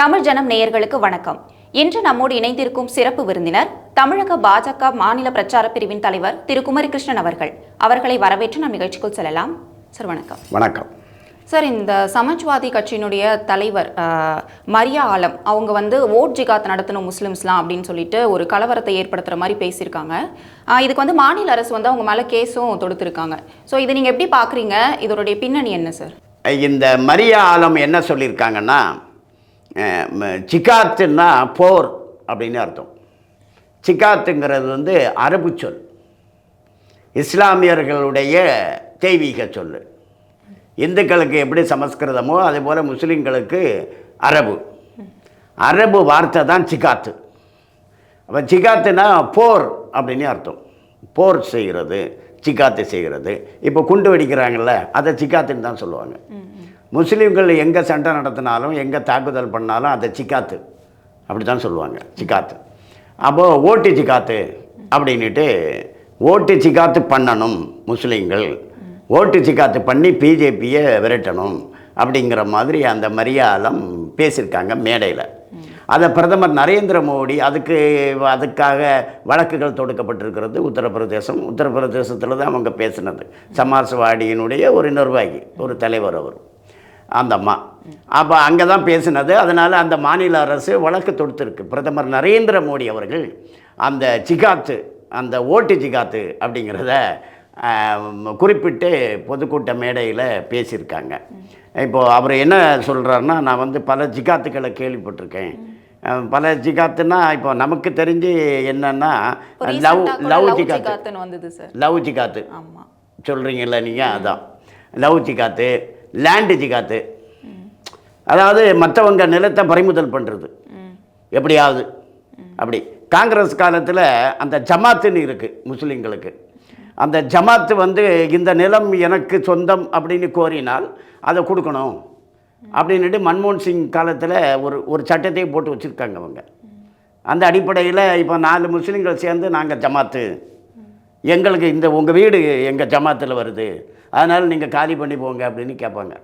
தமிழ் ஜனம் நேயர்களுக்கு வணக்கம். இன்று நம்மோடு இணைந்திருக்கும் சிறப்பு விருந்தினர் தமிழக பாஜக மாநில பிரச்சார பிரிவின் தலைவர் திரு குமரிகிருஷ்ணன் அவர்கள். அவர்களை வரவேற்று நம் நிகழ்ச்சிக்குள் செல்லலாம். சார் வணக்கம். வணக்கம். சார் இந்த சமாஜ்வாதி கட்சியினுடைய தலைவர் மரியா ஆலம் அவங்க வந்து ஓட் ஜிகாத் நடத்தணும் முஸ்லிம்ஸ்லாம் அப்படின்னு சொல்லிட்டு ஒரு கலவரத்தை ஏற்படுத்துகிற மாதிரி பேசியிருக்காங்க. இதுக்கு வந்து மாநில அரசு வந்து அவங்க மேலே கேஸும் தொடுத்திருக்காங்க. ஸோ இதை நீங்கள் எப்படி பார்க்குறீங்க இதனுடைய பின்னணி என்ன சார்? இந்த மரியா ஆலம் என்ன சொல்லியிருக்காங்கன்னா சிக்காத்துன்னா போர் அப்படின்னு அர்த்தம். சிக்காத்துங்கிறது வந்து அரபு சொல். இஸ்லாமியர்களுடைய தெய்வீக சொல். இந்துக்களுக்கு எப்படி சமஸ்கிருதமோ அதே போல் முஸ்லீம்களுக்கு அரபு. அரபு வார்த்தை தான் சிகாத்து அப்போ சிகாத்துனா போர் அப்படின்னு அர்த்தம். போர் செய்கிறது சிக்காத்து செய்கிறது. இப்போ குண்டு வெடிக்கிறாங்கள்ல அதை சிக்காத்துன்னு தான் சொல்லுவாங்க. முஸ்லீம்கள் எங்கே சண்டை நடத்தினாலும் எங்கே தாக்குதல் பண்ணாலும் அதை சிக்காத்து. அப்படி தான் சொல்லுவாங்க சிக்காத்து. அப்போது ஓட்டு சிக்காத்து அப்படின்ட்டு ஓட்டு சிக்காத்து பண்ணணும் முஸ்லீம்கள். ஓட்டு சிக்காத்து பண்ணி பிஜேபியை விரட்டணும் அப்படிங்கிற மாதிரி அந்த மரியாதம் பேசியிருக்காங்க மேடையில். அதை பிரதமர் நரேந்திர மோடி அதுக்கு அதுக்காக வழக்குகள் தொடுக்கப்பட்டிருக்கிறது உத்தரப்பிரதேசம். உத்தரப்பிரதேசத்தில் தான் அவங்க பேசினது. சமாஜ்வாடியினுடைய ஒரு நிர்வாகி ஒரு தலைவர் அவர். அந்த அம்மா அப்போ அங்கே தான் பேசினது. அதனால் அந்த மாநில அரசு வழக்கு தொடுத்திருக்கு. பிரதமர் நரேந்திர மோடி அவர்கள் அந்த ஜிகாத்து அந்த ஓட்டு ஜிகாத்து அப்படிங்கிறத குறிப்பிட்டு பொதுக்கூட்ட மேடையில் பேசியிருக்காங்க. இப்போது அவர் என்ன சொல்கிறாருன்னா நான் வந்து பல ஜிகாத்துக்களை கேள்விப்பட்டிருக்கேன். பல ஜிகாத்துன்னா இப்போ நமக்கு தெரிஞ்சு என்னன்னா லவ் லவ் ஜிகாத்து. ஜிகாத்துன்னு வந்தது சார். லவ் ஜிகாத்து. ஆமா. சொல்கிறீங்கல்ல நீங்கள் அதான். லவ் ஜிகாத்து லேண்டு ஜிகாத்து. அதாவது மற்றவங்க நிலத்தை பறிமுதல் பண்ணுறது எப்படியாவது. அப்படி. காங்கிரஸ் காலத்தில் அந்த ஜமாத்துன்னு இருக்குது முஸ்லீம்களுக்கு. அந்த ஜமாத்து வந்து இந்த நிலம் எனக்கு சொந்தம் அப்படின்னு கோரினால் அதை கொடுக்கணும். அப்படின்னுட்டு மன்மோகன் சிங் காலத்தில் ஒரு ஒரு சட்டத்தையும் போட்டு வச்சுருக்காங்க அவங்க. அந்த அடிப்படையில் இப்போ நாலு முஸ்லீம்கள் சேர்ந்து நாங்கள் ஜமாத்து எங்களுக்கு இந்த உங்கள் வீடு எங்கள் ஜமாத்தில் வருது. அதனால் நீங்கள் காலி பண்ணி போங்க அப்படின்னு கேட்பாங்க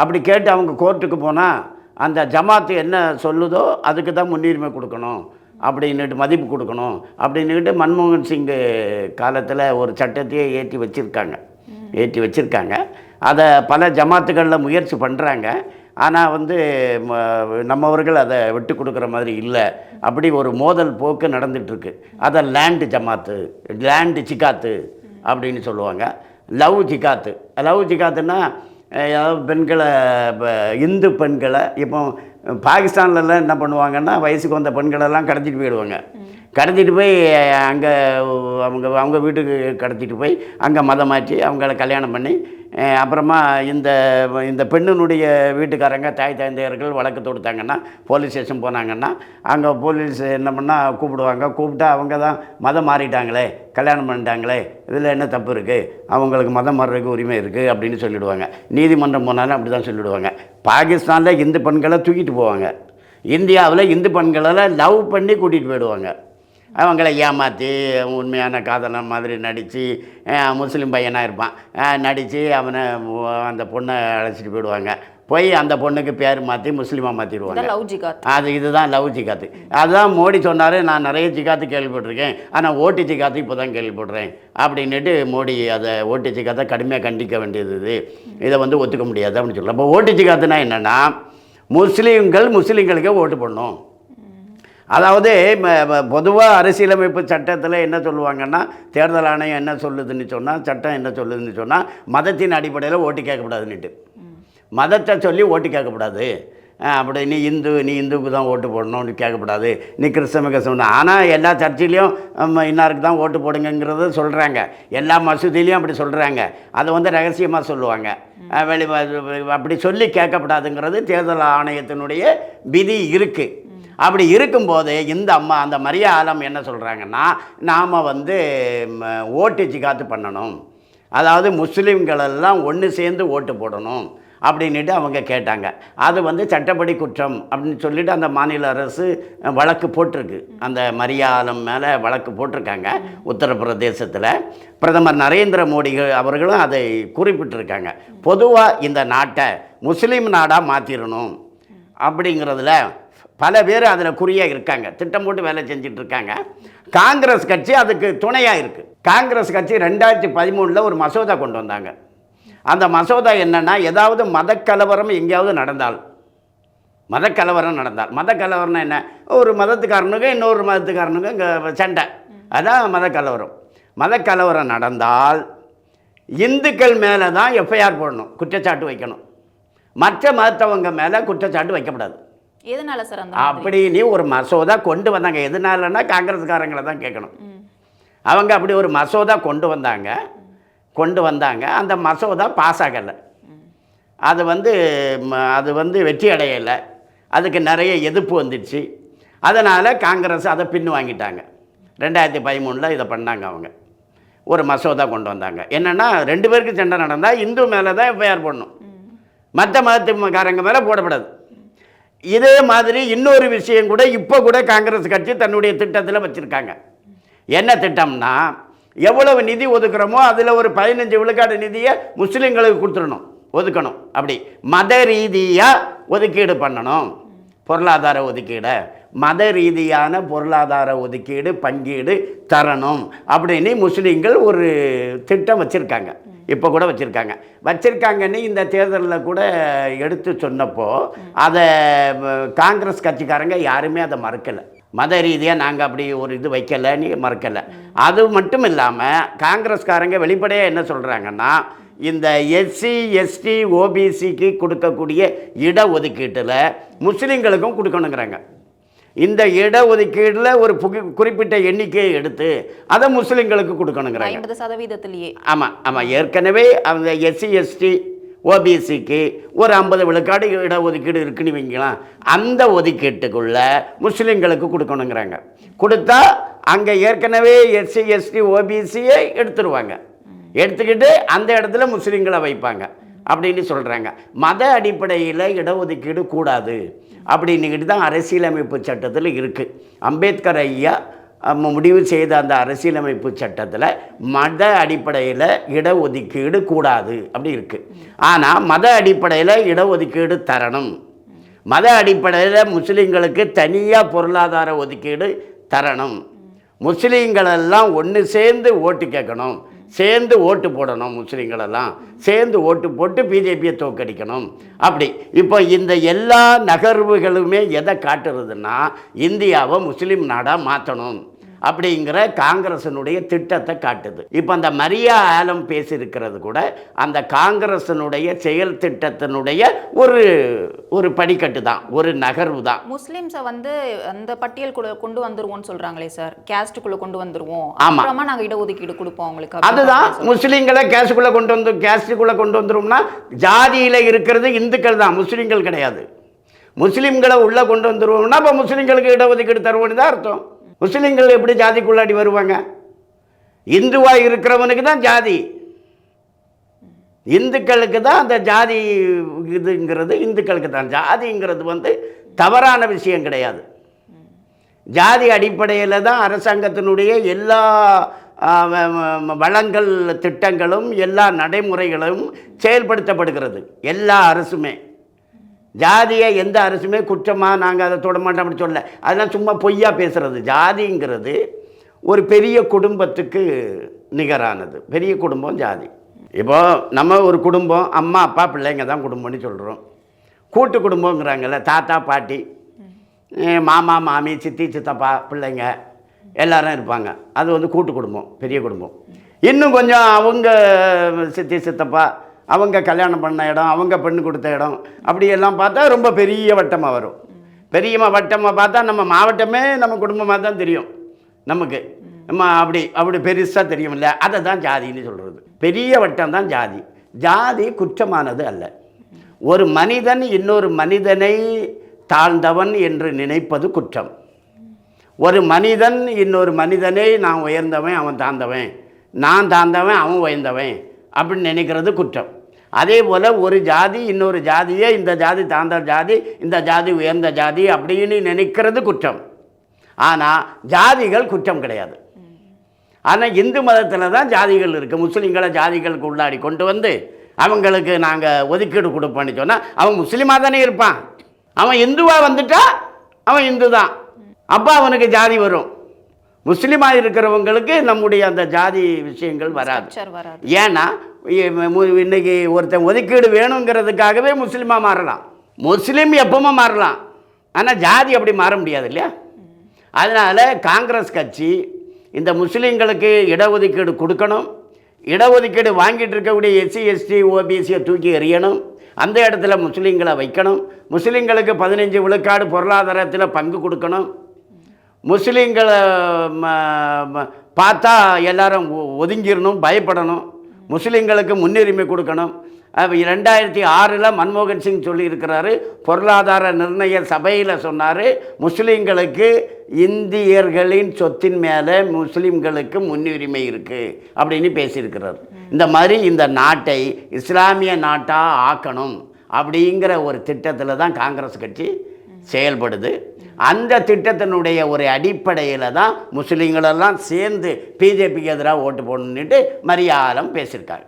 அப்படி கேட்டு அவங்க கோர்ட்டுக்கு போனால் அந்த ஜமாத்து என்ன சொல்லுதோ அதுக்கு தான் முன்னுரிமை கொடுக்கணும். அப்படின்னுட்டு மதிப்பு கொடுக்கணும். அப்படின்னுட்டு மன்மோகன் சிங் காலத்தில் ஒரு சட்டத்தையே ஏற்றி வச்சுருக்காங்க. ஏற்றி வச்சுருக்காங்க. அதை பல ஜமாத்துகளில் முயற்சி பண்ணுறாங்க ஆனால் வந்து ம- நம்மவர்கள் அதை விட்டு கொடுக்குற மாதிரி இல்லை. அப்படி ஒரு மோதல் போக்கு நடந்துகிட்ருக்கு அதை லேண்டு ஜமாத்து லேண்டு சிக்காத்து அப்படின்னு சொல்லுவாங்க. லவ் ஜிகாத்து. லவ் ஜிகாத்துன்னா அஹ், பெண்களை இந்து பெண்களை இப்போ பாகிஸ்தான்லலாம் என்ன பண்ணுவாங்கன்னா வயசுக்கு வந்த பெண்களெல்லாம் கடத்திட்டு போயிடுவாங்க. கடத்திட்டு போய் அங்கே அவங்க அவங்க வீட்டுக்கு கடத்திட்டு போய் அங்கே மதம் மாற்றி அவங்கள கல்யாணம் பண்ணி அப்புறமா இந்த இந்த பெண்ணினுடைய வீட்டுக்காரங்க தாய் தந்தையர்கள் வழக்கு தொடுத்தாங்கன்னா போலீஸ் ஸ்டேஷன் போனாங்கன்னா அங்கே போலீஸ் என்ன பண்ணால் கூப்பிடுவாங்க. கூப்பிட்டா அவங்க தான் மதம் மாறிட்டாங்களே கல்யாணம் பண்ணிட்டாங்களே இதில் என்ன தப்பு இருக்குது அவங்களுக்கு மதம் மாறுறதுக்கு உரிமை இருக்குது அப்படின்னு சொல்லிவிடுவாங்க நீதிமன்றம் போனாலும் அப்படி தான் சொல்லிடுவாங்க. பாகிஸ்தானில் இந்து பெண்களை தூக்கிட்டு போவாங்க. இந்தியாவில் இந்து பெண்களெல்லாம் லவ் பண்ணி கூட்டிகிட்டு போயிடுவாங்க. அவங்கள ஏமாற்றி உண்மையான காதலன் மாதிரி நடித்து முஸ்லீம் பையனாக இருப்பான். நடித்து அவனை அந்த பொண்ணை அழைச்சிட்டு போயிடுவாங்க. போய் அந்த பொண்ணுக்கு பேர் மாற்றி முஸ்லீமாக மாற்றிடுவாங்க லவ் ஜிகாத். அது இதுதான் லவ் ஜிகாத்து அதுதான் மோடி சொன்னார் நான் நிறைய ஜிகாத்து கேள்விப்பட்டிருக்கேன். ஆனால் ஓட்டு ஜிகாத்து இப்போ தான் கேள்விப்படுறேன். அப்படின்னுட்டு மோடி அதை ஓட்டு ஜிகாத்தை கடுமையாக கண்டிக்க வேண்டியது இது. இதை வந்து ஒத்துக்க முடியாது அப்படின்னு சொல்லலாம் அப்போ ஓட்டு ஜிகாத்துனா என்னென்னா முஸ்லீம்கள் முஸ்லீம்களுக்கே ஓட்டு போடணும். அதாவது பொதுவாக அரசியலமைப்பு சட்டத்தில் என்ன சொல்லுவாங்கன்னா தேர்தல் ஆணையம் என்ன சொல்லுதுன்னு சொன்னால் சட்டம் என்ன சொல்லுதுன்னு சொன்னால் மதத்தின் அடிப்படையில் ஓட்டு கேட்கக்கூடாதுன்னுட்டு. மதத்தை சொல்லி ஓட்டு கேட்கக்கூடாது. அப்படி நீ இந்து நீ இந்துக்கு தான் ஓட்டு போடணும்னு கேட்கக்கூடாது. நீ கிறிஸ்தவ கிறிஸ்தவன் ஆனால் எல்லா சர்ச்சிலையும் நம்ம இன்னாருக்கு தான் ஓட்டு போடுங்கங்கிறத சொல்கிறாங்க எல்லா மசூதிலையும் அப்படி சொல்கிறாங்க அதை வந்து ரகசியமாக சொல்லுவாங்க. வெளி அப்படி சொல்லி கேட்கக்கூடாதுங்கிறது தேர்தல் ஆணையத்தினுடைய விதி இருக்குது அப்படி இருக்கும்போது இந்த அம்மா அந்த மரியா ஆலம் என்ன சொல்கிறாங்கன்னா நாம் வந்து ம, ஓட்டு காத்து பண்ணணும். அதாவது முஸ்லீம்களெல்லாம் ஒன்று சேர்ந்து ஓட்டு போடணும் அப்படின்ட்டு அவங்க கேட்டாங்க. அது வந்து சட்டப்படி குற்றம் அப்படின்னு சொல்லிட்டு அந்த மாநில அரசு வழக்கு போட்டிருக்கு. அந்த மரியாதம் மேலே வழக்கு போட்டிருக்காங்க உத்தரப்பிரதேசத்தில். பிரதமர் நரேந்திர மோடி அவர்களும் அதை குறிப்பிட்டிருக்காங்க. பொதுவாக இந்த நாட்டை முஸ்லீம் நாடாக மாற்றிடணும் அப்படிங்கிறதுல பல பேர் அதில் குறியாக இருக்காங்க. திட்டம் போட்டு வேலை செஞ்சுட்டு இருக்காங்க. காங்கிரஸ் கட்சி அதுக்கு துணையாக இருக்குது காங்கிரஸ் கட்சி ரெண்டாயிரத்தி பதிமூணில் ஒரு மசோதா கொண்டு வந்தாங்க. அந்த மசோதா என்னென்னா ஏதாவது மதக்கலவரம் எங்கேயாவது நடந்தால் மதக்கலவரம் நடந்தால். மதக்கலவரம்னா என்ன? ஒரு மதத்துக்காரனுக்கு இன்னொரு மதத்துக்காரனுக்கு இங்கே சண்டை. அதான் மதக்கலவரம். மதக்கலவரம் நடந்தால் இந்துக்கள் மேலே தான் எஃப்ஐஆர் போடணும் குற்றச்சாட்டு வைக்கணும். மற்ற மதத்தவங்க மேலே குற்றச்சாட்டு வைக்கப்படாது. எதனால சார் அந்த? அப்படின்னு ஒரு மசோதா கொண்டு வந்தாங்க. எதனாலன்னா காங்கிரஸ்காரங்களை தான் கேட்கணும். அவங்க அப்படி ஒரு மசோதா கொண்டு வந்தாங்க. கொண்டு வந்தாங்க. அந்த மசோதா பாஸ் ஆகலை. அது வந்து அது வந்து வெற்றி அடையலை. அதுக்கு நிறைய எதிர்ப்பு வந்துடுச்சு. அதனால் காங்கிரஸ் அதை பின் வாங்கிட்டாங்க ரெண்டாயிரத்தி பதிமூணில் இதை பண்ணாங்க அவங்க. ஒரு மசோதா கொண்டு வந்தாங்க. என்னென்னா ரெண்டு பேருக்கு சண்டை நடந்தால் இந்து மேலே தான் எஃப்ஐஆர் போடணும். மற்ற மதத்துக்காரங்க மேலே போடப்படாது. இதே மாதிரி இன்னொரு விஷயம் கூட இப்போ கூட காங்கிரஸ் கட்சி தன்னுடைய திட்டத்தில் வச்சுருக்காங்க. என்ன திட்டம்னா எவ்வளவு நிதி ஒதுக்குறோமோ அதில் ஒரு பதினஞ்சு விழுக்காடு நிதியை முஸ்லீம்களுக்கு கொடுத்துடணும் ஒதுக்கணும். அப்படி மத ரீதியாக ஒதுக்கீடு பண்ணணும். பொருளாதார ஒதுக்கீடை. மத ரீதியான பொருளாதார ஒதுக்கீடு பங்கீடு தரணும் அப்படின்னு முஸ்லீம்கள் ஒரு திட்டம் வச்சுருக்காங்க. இப்போ கூட வச்சுருக்காங்க. வச்சுருக்காங்கன்னு இந்த தேர்தலில் கூட எடுத்து சொன்னப்போ அதை காங்கிரஸ் கட்சிக்காரங்க யாருமே அதை மறுக்கலை. மத ரீதியாக நாங்கள் அப்படி ஒரு இது வைக்கலைன்னு மறுக்கலை. அது மட்டும் இல்லாமல் காங்கிரஸ்காரங்க வெளிப்படையாக என்ன சொல்கிறாங்கன்னா இந்த எஸ்சி எஸ்டி ஓபிசிக்கு கொடுக்கக்கூடிய இடஒதுக்கீட்டில் முஸ்லீம்களுக்கும் கொடுக்கணுங்கிறாங்க. இந்த இடஒதுக்கீடில் ஒரு புகி குறிப்பிட்ட எண்ணிக்கையை எடுத்து அதை முஸ்லீம்களுக்கு கொடுக்கணுங்கிறாங்க. ஐம்பது சதவீதத்திலேயே. ஆமாம் ஆமாம் ஏற்கனவே அந்த எஸ்சி எஸ்டி ஓபிசிக்கு ஒரு ஐம்பது விழுக்காடு இடஒதுக்கீடு இருக்குன்னு வைங்களேன் அந்த ஒதுக்கீட்டுக்குள்ள முஸ்லீம்களுக்கு கொடுக்கணுங்கிறாங்க. கொடுத்தா அங்கே ஏற்கனவே எஸ்சி எஸ்டி ஓபிசியை எடுத்துருவாங்க. எடுத்துக்கிட்டு அந்த இடத்துல முஸ்லீம்களை வைப்பாங்க. அப்படின்னு சொல்கிறாங்க மத அடிப்படையில் இடஒதுக்கீடு கூடாது. அப்படின்னுக்கிட்டு தான் அரசியலமைப்பு சட்டத்தில் இருக்குது அம்பேத்கர் ஐயா முடிவு செய்த அந்த அரசியலமைப்பு சட்டத்தில் மத அடிப்படையில் இடஒதுக்கீடு கூடாது அப்படி இருக்குது ஆனால் மத அடிப்படையில் இடஒதுக்கீடு தரணும். மத அடிப்படையில் முஸ்லீம்களுக்கு தனியாக பொருளாதார ஒதுக்கீடு தரணும். முஸ்லீம்களெல்லாம் ஒன்று சேர்ந்து ஓட்டு கேட்கணும். சேர்ந்து ஓட்டு போடணும் முஸ்லீம்களெல்லாம். சேர்ந்து ஓட்டு போட்டு பிஜேபியை தோக்கடிக்கணும் அப்படி. இப்போ இந்த எல்லா நகர்வுகளுமே எதை காட்டுறதுன்னா இந்தியாவை முஸ்லீம் நாடாக மாற்றணும் அப்படிங்கிற காங்கிரஸினுடைய திட்டத்தை காட்டுது. இப்போ அந்த மரியா ஆலம் பேசியிருக்கிறது கூட அந்த காங்கிரஸினுடைய செயல் திட்டத்தினுடைய ஒரு ஒரு படிக்கட்டு தான் ஒரு நகர்வு தான். முஸ்லிம்ஸை வந்து அந்த பட்டியலுக்குள்ள கொண்டு வந்துருவோம்னு சொல்றாங்களே சார். கேஸ்டுக்குள்ள கொண்டு வந்துருவோம். ஆமா. அப்புறமா நாங்க இடஒதுக்கீடு கொடுப்போம் அவங்களுக்கு அதுதான். முஸ்லீம்களை கேஸுக்குள்ளே கொண்டு வந்து கேஸ்டுக்குள்ளே கொண்டு வந்துரும்னா ஜாதியில் இருக்கிறது இந்துக்கள் தான் முஸ்லீம்கள் கிடையாது. முஸ்லீம்களை உள்ளே கொண்டு வந்துருவோம்னா அப்போ முஸ்லீம்களுக்கு இடஒதுக்கீடு தருவோம்னு தான் அர்த்தம். முஸ்லீம்கள் எப்படி ஜாதிக்குள்ளாடி வருவாங்க? இந்துவாக இருக்கிறவனுக்கு தான் ஜாதி. இந்துக்களுக்கு தான் அந்த ஜாதி இதுங்கிறது இந்துக்களுக்கு தான். ஜாதிங்கிறது வந்து தவறான விஷயம் கிடையாது. ஜாதி அடிப்படையில் தான் அரசாங்கத்தினுடைய எல்லா வளங்கள் திட்டங்களும் எல்லா நடைமுறைகளும் செயல்படுத்தப்படுகிறது. எல்லா அரசுமே. ஜாதியை எந்த அரசுமே குற்றமாக நாங்கள் அதை தொட மாட்டோம் அப்படி சொல்ல அதெல்லாம் சும்மா பொய்யா பேசுகிறது ஜாதிங்கிறது ஒரு பெரிய குடும்பத்துக்கு நிகரானது. பெரிய குடும்பம் ஜாதி. இப்போ நம்ம ஒரு குடும்பம் அம்மா அப்பா பிள்ளைங்க தான் குடும்பம்னு சொல்கிறோம் கூட்டு குடும்பங்கிறாங்கல்ல தாத்தா பாட்டி மாமா மாமி சித்தி சித்தப்பா பிள்ளைங்க எல்லாரும் இருப்பாங்க. அது வந்து கூட்டு குடும்பம் பெரிய குடும்பம். இன்னும் கொஞ்சம் அவங்க சித்தி சித்தப்பா அவங்க கல்யாணம் பண்ண இடம் அவங்க பெண்ணு கொடுத்த இடம் அப்படியெல்லாம் பார்த்தா ரொம்ப பெரிய வட்டமாக வரும். பெரிய வட்டமாக பார்த்தா நம்ம மாவட்டமே நம்ம குடும்பமாக தான் தெரியும் நமக்கு. நம்ம அப்படி அப்படி பெருசாக தெரியும்ல அதை தான் ஜாதின்னு சொல்கிறது பெரிய வட்டம் தான் ஜாதி. ஜாதி குற்றமானது அல்ல. ஒரு மனிதன் இன்னொரு மனிதனை தாழ்ந்தவன் என்று நினைப்பது குற்றம். ஒரு மனிதன் இன்னொரு மனிதனை நான் உயர்ந்தவன் அவன் தாழ்ந்தவன். நான் தாழ்ந்தவன் அவன் உயர்ந்தவன். அப்படின்னு நினைக்கிறது குற்றம். அதே போல் ஒரு ஜாதி இன்னொரு ஜாதியை இந்த ஜாதி தாழ்ந்த ஜாதி இந்த ஜாதி உயர்ந்த ஜாதி அப்படின்னு நினைக்கிறது குற்றம். ஆனால் ஜாதிகள் குற்றம் கிடையாது. ஆனால் இந்து மதத்தில் தான் ஜாதிகள் இருக்குது முஸ்லீம்களை ஜாதிகளுக்கு உள்ளாடி கொண்டு வந்து அவங்களுக்கு நாங்கள் ஒதுக்கீடு கொடுப்போம்னு சொன்னால் அவன் முஸ்லீமாக தானே இருப்பான். அவன் இந்துவாக வந்துட்டா அவன் இந்து தான் அப்போ அவனுக்கு ஜாதி வரும். முஸ்லீமாக இருக்கிறவங்களுக்கு நம்முடைய அந்த ஜாதி விஷயங்கள் வராது. ஏன்னா இன்னைக்கு ஒருத்தன் ஒதுக்கீடு வேணுங்கிறதுக்காகவே முஸ்லீமாக மாறலாம். முஸ்லீம் எப்பவுமே மாறலாம். ஆனால் ஜாதி அப்படி மாற முடியாது இல்லையா? அதனால் காங்கிரஸ் கட்சி இந்த முஸ்லீம்களுக்கு இடஒதுக்கீடு கொடுக்கணும். இடஒதுக்கீடு வாங்கிட்டு இருக்கக்கூடிய எஸ்சி எஸ்டி ஓபிசியை தூக்கி எறியணும். அந்த இடத்துல முஸ்லீம்களை வைக்கணும். முஸ்லீம்களுக்கு பதினஞ்சு விழுக்காடு பொருளாதாரத்தில் பங்கு கொடுக்கணும். முஸ்லீம்களை ம- பார்த்தா எல்லாரும் ஒ- ஒதுங்கிடணும் பயப்படணும். முஸ்லீம்களுக்கு முன்னுரிமை கொடுக்கணும். ரெண்டாயிரத்தி ஆறில் மன்மோகன் சிங் சொல்லியிருக்கிறாரு பொருளாதார நிர்ணய சபையில் சொன்னார் முஸ்லீம்களுக்கு இந்தியர்களின் சொத்தின் மேலே முஸ்லீம்களுக்கு முன்னுரிமை இருக்குது அப்படின்னு பேசியிருக்கிறார். இந்த மாதிரி இந்த நாட்டை இஸ்லாமிய நாட்டாக ஆக்கணும் அப்படிங்கிற ஒரு திட்டத்தில் தான் காங்கிரஸ் கட்சி செயல்படுது. அந்த திட்டத்தினுடைய ஒரு அடிப்படையில் தான் முஸ்லீம்களெல்லாம் சேர்ந்து பிஜேபிக்கு எதிராக ஓட்டு போடணுன்னுட்டு மரியாதம் பேசியிருக்காங்க.